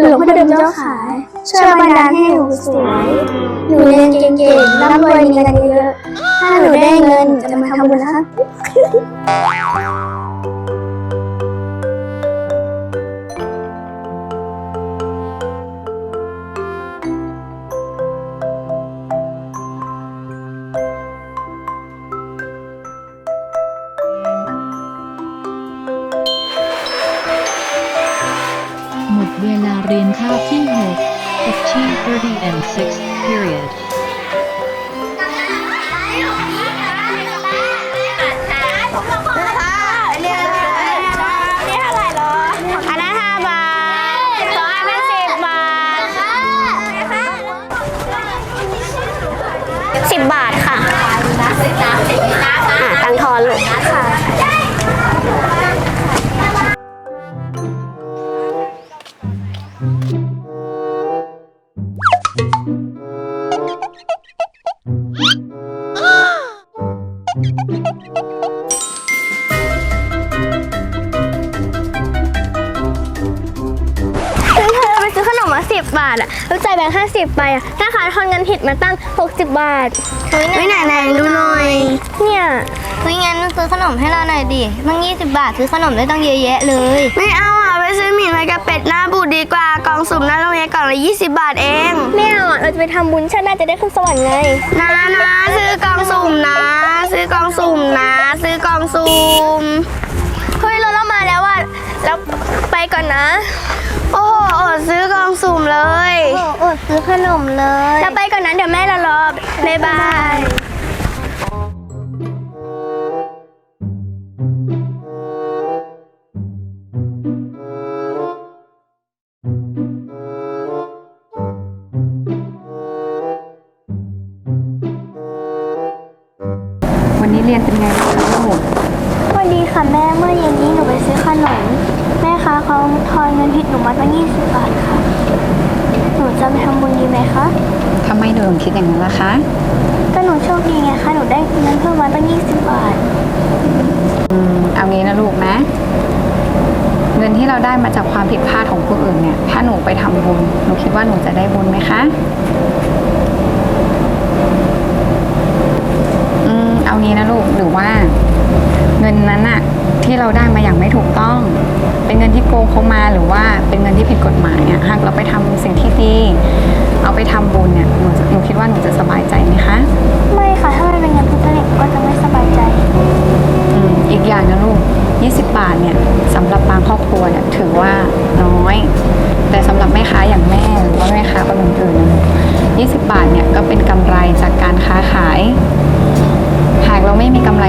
หลวงพ่อเดิมเจ้าขาช่วยบันดาลให้หนูสวยหนูเรียนเก่งๆร่ำรวยมีเงินเยอะ ถ้าหนูได้เงินจะมาทำบุญครับ เวลาเรียนคาบที่6 1530 and 6th period ซื้อขนมมาสิบบาทอะแล้วจ่ายแบงค์ห้าสิบไปอะถ้าขายทอนเงินผิดมาตั้งหกสิบบาทไม่ไหนไหนดูหน่อย เนี่ยเฮ้ยงั้นซื้อขนมให้เราหน่อยดิตั้ง20บาทซื้อขนมได้ตั้งเยอะแยะเลย ไม่เอาอะไปซื้อหมี่ไว้กับเป็ดหน้าบูดดีกว่ากล่องสุ่มหน้าโรงเรียนกล่องละ20บาทเองไม่ เอาอะเราจะไปทำบุญชาติหน้าจะได้ขึ้นสวรรค์ไง นะนะซื้อกล่องสุ่มนะ ซื้อกล่องสุ่มนะ ซื้อกล่องสุ่มเฮ้ยรถเรามาแล้วอะแล้วไปก่อนนะโอ้โหอดซื้อกล่องสุ่มเลย โอ้อดซื้อขนมเลยจะไปก่อนนะเดี๋ยวแม่เรารอบ๊ายบาย เรียนเป็นไงบ้างคะลูกสวัสดีค่ะแม่เมื่อเย็นนี้หนูไปซื้อขนมแม่คะเขาทอนเงินผิดหนูมาตั้ง20บาทค่ะ หนูจะไปทำบุญดีไหมคะทำไมหนูถึงคิดอย่างนั้นล่ะคะ ก็หนูโชคดีไงคะหนูได้เงินเพิ่มมาตั้ง20บาท อืมเอางี้นะลูกนะ เงินที่เราได้มาจากความผิดพลาดของผู้อื่นเนี่ย ถ้าหนูไปทำบุญ หนูคิดว่าหนูจะได้บุญไหมคะ อืม เอางี้นะลูกหรือว่าเงินนั้นอะที่เราได้มาอย่างไม่ถูกต้อง เป็นเงินที่โกงเขามาหรือว่าเป็นเงินที่ผิดกฎหมายอะหากเราไปทำสิ่งที่ดี เอาไปทำบุญเนี่ยหนูหนูคิดว่าหนูจะสบายใจไหมคะ ไม่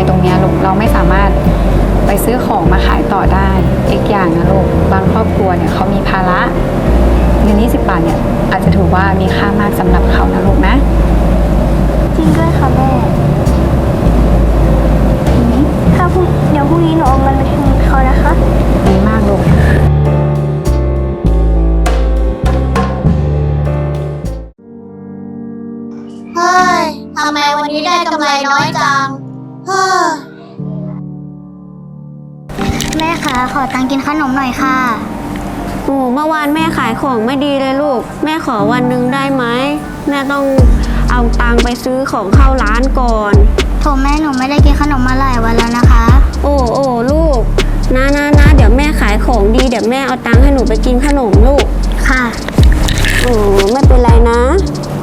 ตรงเนี้ยลูกเราไม่สามารถไปซื้อของมาขายต่อได้ อีกอย่างนะลูกบางครอบครัวเนี่ยเขามีภาระเงิน20 บาทเนี่ยอาจจะถือว่ามีค่ามากสำหรับเขานะลูกนะ จริงด้วยค่ะแม่ถ้าพรุ่งเดี๋ยวพรุ่งนี้หนูเอาเงินไปคืนเขานะคะดีมากลูกเฮ้ยทำไมวันนี้ได้กำไรน้อยจังเฮ้อ แม่คะขอตังค์กินขนมหน่อยค่ะ โอ้เมื่อวานแม่ขายของไม่ดีเลยลูก แม่ขอวันหนึ่งได้ไหมแม่ต้องเอาตังค์ไปซื้อของเข้าร้านก่อน โถแม่หนูไม่ได้กินขนมมาหลายวันแล้วนะคะ โอ้โอ้ลูกนะนะนะเดี๋ยวแม่ขายของดีเดี๋ยวแม่เอาตังค์ให้หนูไปกินขนมลูกค่ะ โอ้ไม่เป็นไรนะนะคะ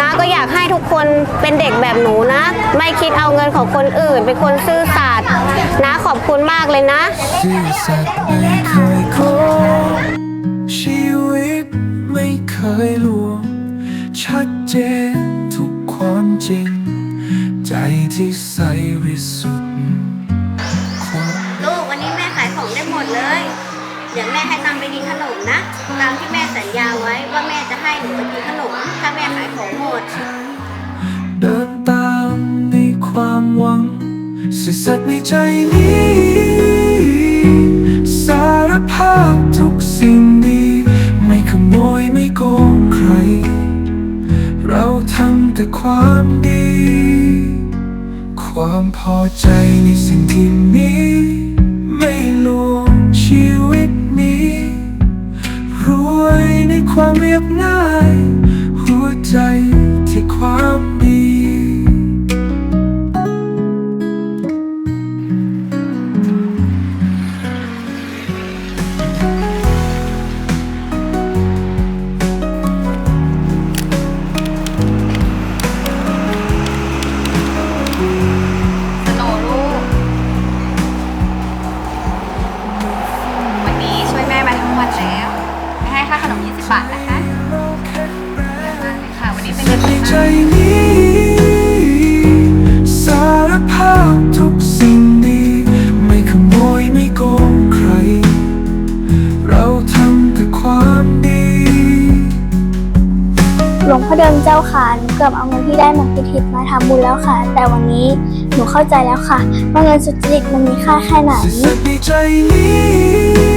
น้าก็อยากให้ทุกคนเป็นเด็กแบบหนูนะ ไม่คิดเอาเงินของคนอื่น เป็นคนซื่อสัตย์น้าขอบคุณมากเลยนะ ซื่อสัตย์ไม่เค เดี๋ยวแม่ให้ตังไปกินขนมนะ ตามที่แม่สัญญาไว้ว่าแม่จะให้หนูไปกินขนม ถ้าแม่ขายของหมด เดินตามในความหวังสื่อสัตย์ในใจนี้ สารภาพทุกสิ่งดี ไม่ขโมยไม่โกงใคร เราทำแต่ความดี ความพอใจในสิ่งที่มีไม่ คว ดือนในที่ใจห้านี้ สารภาพทุกสิ่งดี ไม่ขโมยไม่โกงใคร เราทำแต่ความดี หลวงพ่อเดิมเจ้าค่ะหนูเกือบเอาเงินที่ได้มาพิทิศมาทำบุญแล้วค่ะ แต่วันนี้หนูเข้าใจแล้วค่ะ ว่าเงินสุจริตมันมีค่าแค่ไหนสิ่งในใจนี้สารภาพ